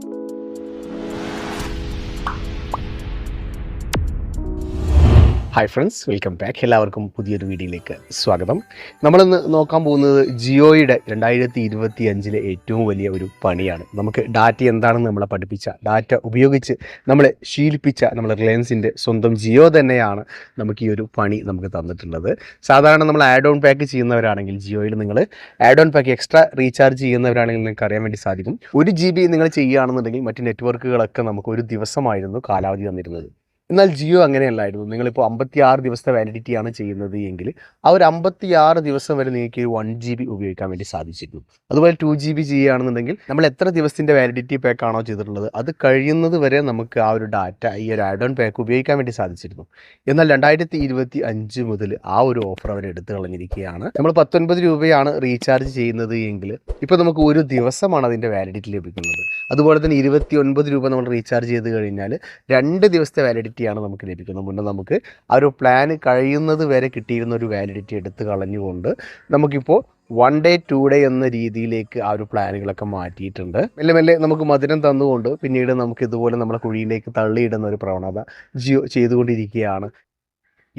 Thank you hi friends welcome back എല്ലാവർക്കും പുതിയൊരു വീഡിയോയിലേക്ക് സ്വാഗതം. നമ്മളിന്ന് നോക്കാൻ പോകുന്നത് ജിയോയുടെ രണ്ടായിരത്തി ഇരുപത്തി അഞ്ചിലെ ഏറ്റവും വലിയ ഒരു പണിയാണ്. നമുക്ക് ഡാറ്റ എന്താണെന്ന് നമ്മളെ പഠിപ്പിച്ച ഡാറ്റ ഉപയോഗിച്ച് നമ്മളെ ശീലിപ്പിച്ച നമ്മളെ റിലയൻസിന്റെ സ്വന്തം ജിയോ തന്നെയാണ് നമുക്ക് ഈ ഒരു പണി നമുക്ക് തന്നിട്ടുള്ളത്. സാധാരണ നമ്മൾ ആഡ് ഓൺ പാക്ക് ചെയ്യുന്നവരാണെങ്കിൽ ജിയോയിൽ നിങ്ങൾ add on pack extra recharge ചെയ്യുന്നവരാണെങ്കിൽ നിങ്ങൾക്ക് അറിയാൻ വേണ്ടി സാധിക്കും. ഒരു ജി ബി നിങ്ങൾ ചെയ്യുകയാണെന്നുണ്ടെങ്കിൽ മറ്റ് നെറ്റ്വർക്കുകളൊക്കെ നമുക്ക് ഒരു ദിവസമായിരുന്നു കാലാവധി തന്നിരുന്നത്. എന്നാൽ ജിയോ അങ്ങനെയല്ലായിരുന്നു. നിങ്ങളിപ്പോൾ അമ്പത്തി ആറ് ദിവസത്തെ വാലിഡിറ്റിയാണ് ചെയ്യുന്നത് എങ്കിൽ ആ ഒരു അമ്പത്തി ആറ് ദിവസം വരെ നിങ്ങൾക്ക് വൺ ജി ബി ഉപയോഗിക്കാൻ വേണ്ടി സാധിച്ചിരുന്നു. അതുപോലെ ടു ജി ബി ചെയ്യുകയാണെന്നുണ്ടെങ്കിൽ നമ്മൾ എത്ര ദിവസത്തിന്റെ വാലിഡിറ്റി പാക്ക് ആണോ ചെയ്തിട്ടുള്ളത് അത് കഴിയുന്നത് വരെ നമുക്ക് ആ ഒരു ഡാറ്റ ഈ ഒരു ആഡ് ഓൺ പാക്ക് ഉപയോഗിക്കാൻ വേണ്ടി സാധിച്ചിരുന്നു. എന്നാൽ രണ്ടായിരത്തി ഇരുപത്തി അഞ്ച് മുതൽ ആ ഒരു ഓഫർ അവർ എടുത്തു കളഞ്ഞിരിക്കുകയാണ്. നമ്മൾ പത്തൊൻപത് രൂപയാണ് റീചാർജ് ചെയ്യുന്നത് എങ്കിൽ ഇപ്പോൾ നമുക്ക് ഒരു ദിവസമാണ് അതിന്റെ വാലിഡിറ്റി ലഭിക്കുന്നത്. അതുപോലെ തന്നെ ഇരുപത്തി ഒൻപത് രൂപ നമ്മൾ റീചാർജ് ചെയ്ത് കഴിഞ്ഞാൽ രണ്ട് ദിവസത്തെ വാലിഡിറ്റിയാണ് നമുക്ക് ലഭിക്കുന്നത്. മുന്നേ നമുക്ക് ആ ഒരു പ്ലാൻ കഴിയുന്നത് വരെ കിട്ടിയിരുന്ന ഒരു വാലിഡിറ്റി എടുത്ത് കളഞ്ഞുകൊണ്ട് നമുക്കിപ്പോൾ വൺ ഡേ ടു ഡേ എന്ന രീതിയിലേക്ക് ആ ഒരു പ്ലാനുകളൊക്കെ മാറ്റിയിട്ടുണ്ട്. മെല്ലെ മെല്ലെ നമുക്ക് മധുരം തന്നുകൊണ്ട് പിന്നീട് നമുക്ക് ഇതുപോലെ നമ്മുടെ കുഴിയിലേക്ക് തള്ളിയിടുന്ന ഒരു പ്രവണത ജിയോ ചെയ്തുകൊണ്ടിരിക്കുകയാണ്.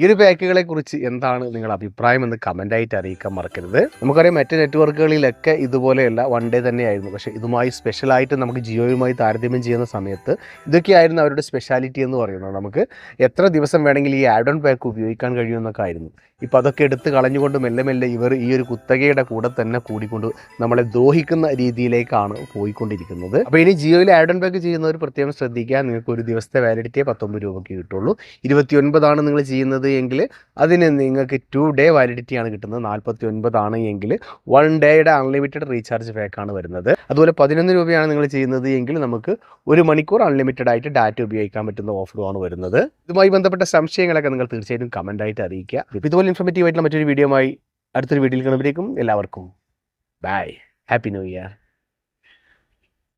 ഈ ഒരു പാക്കുകളെ കുറിച്ച് എന്താണ് നിങ്ങളുടെ അഭിപ്രായം എന്ന് കമന്റായിട്ട് അറിയിക്കാൻ മറക്കരുത്. നമുക്കറിയാം മറ്റ് നെറ്റ്വർക്കുകളിലൊക്കെ ഇതുപോലെയല്ല വൺ ഡേ തന്നെയായിരുന്നു. പക്ഷേ ഇതുമായി സ്പെഷ്യലായിട്ട് നമുക്ക് ജിയോയുമായി താരതമ്യം ചെയ്യുന്ന സമയത്ത് ഇതൊക്കെയായിരുന്നു അവരുടെ സ്പെഷ്യാലിറ്റി എന്ന് പറയുന്നത്. നമുക്ക് എത്ര ദിവസം വേണമെങ്കിൽ ഈ ആഡ് ഓൺ പാക്ക് ഉപയോഗിക്കാൻ കഴിയുമെന്നൊക്കെ ആയിരുന്നു. ഇപ്പോൾ അതൊക്കെ എടുത്ത് കളഞ്ഞുകൊണ്ട് മെല്ലെ മെല്ലെ ഇവർ ഈ ഒരു കുത്തകയുടെ കൂടെ തന്നെ കൂടിക്കൊണ്ട് നമ്മളെ ദ്രോഹിക്കുന്ന രീതിയിലേക്കാണ് പോയിക്കൊണ്ടിരിക്കുന്നത്. അപ്പോൾ ഇനി ജിയോയിൽ ആഡ് ഓൺ പാക്ക് ചെയ്യുന്നവർ പ്രത്യേകം ശ്രദ്ധിക്കുക. നിങ്ങൾക്ക് ഒരു ദിവസത്തെ വാലിഡിറ്റിയെ പത്തൊമ്പത് രൂപയ്ക്ക് കിട്ടുള്ളൂ. ഇരുപത്തി ഒൻപതാണ് നിങ്ങൾ ചെയ്യുന്നത് എങ്കിൽ അതിന് നിങ്ങൾക്ക് ടു ഡേ വാലിഡിറ്റിയാണ് കിട്ടുന്നത്. നാൽപ്പത്തി ഒൻപതാണ് എങ്കിൽ വൺ ഡേയുടെ അൺലിമിറ്റഡ് റീചാർജ് പാക്കാണ് വരുന്നത്. അതുപോലെ പതിനൊന്ന് രൂപയാണ് നിങ്ങൾ ചെയ്യുന്നത് എങ്കിൽ നമുക്ക് ഒരു മണിക്കൂർ അൺലിമിറ്റഡ് ആയിട്ട് ഡാറ്റ ഉപയോഗിക്കാൻ പറ്റുന്ന ഓഫറുമാണ് വരുന്നത്. ഇതുമായി ബന്ധപ്പെട്ട സംശയങ്ങളൊക്കെ നിങ്ങൾ തീർച്ചയായിട്ടും കമന്റ് ആയിട്ട് അറിയിക്കുക. ഇതുപോലെ ഇൻഫോർമേറ്റീവ് ആയിട്ടുള്ള മറ്റൊരു വീഡിയോ ആയി അടുത്തൊരു വീഡിയോയിൽ കാണുമ്പോഴേക്കും എല്ലാവർക്കും ബൈ ഹാപ്പി ന്യൂ ഇയർ